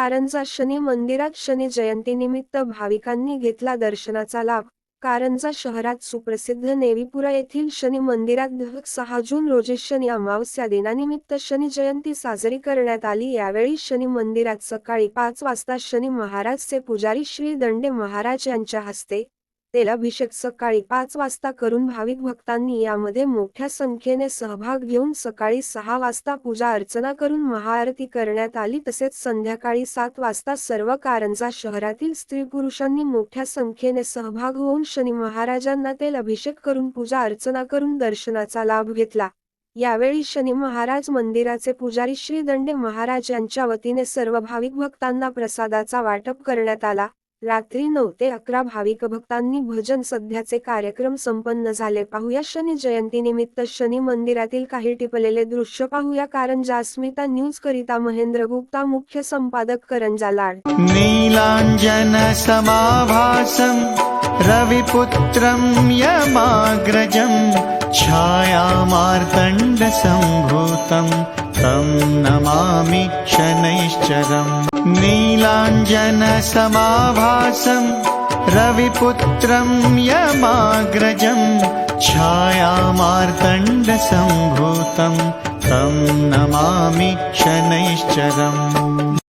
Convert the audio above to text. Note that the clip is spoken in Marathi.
कारंजा शनी मंदिरात शनी जयंतीनिमित्त भाविकांनी घेतला दर्शनाचा लाभ. कारंजा शहरात सुप्रसिद्ध नेवीपुरा येथील शनी मंदिरात सहा जून रोजी शनी अमावस्या दिनानिमित्त शनी जयंती साजरी करण्यात आली. यावेळी शनी मंदिरात सकाळी पाच वाजता शनी महाराजचे पुजारी श्री दंडे महाराज यांच्या हस्ते तेलाभिषेक सकाळी पाच वाजता करून भाविक भक्तांनी यामध्ये मोठ्या संख्येने सहभाग घेऊन सकाळी सहा वाजता पूजा अर्चना करून महाआरती करण्यात आली. तसेच संध्याकाळी सात वाजता सर्व कारंजा शहरातील स्त्री पुरुषांनी मोठ्या संख्येने सहभाग होऊन शनी महाराजांना तेल अभिषेक करून पूजा अर्चना करून दर्शनाचा लाभ घेतला. यावेळी शनी महाराज मंदिराचे पुजारी श्री दंडे महाराज यांच्या वतीने सर्व भाविक भक्तांना प्रसादाचा वाटप करण्यात आला. रात्री नऊ ते अकरा भाविक भक्तांनी भजन सध्याचे कार्यक्रम संपन्न झाले. पाहूया शनी जयंतीनिमित्त शनी मंदिरातील काही टिपलेले दृश्य. पाहूया कारण जास्मिता न्यूज करिता महेंद्र गुप्ता मुख्य संपादक करंजा लाड नीलांजन समाभासम रविपुत्रम यमाग्रजम छायामार्तण्डसम्भूतम् तं नमामि शनैश्चरम् नीलाञ्जनसमाभासम् रविपुत्रं यमाग्रजम् छायामार्तण्डसम्भूतम् तं नमामि शनैश्चरम्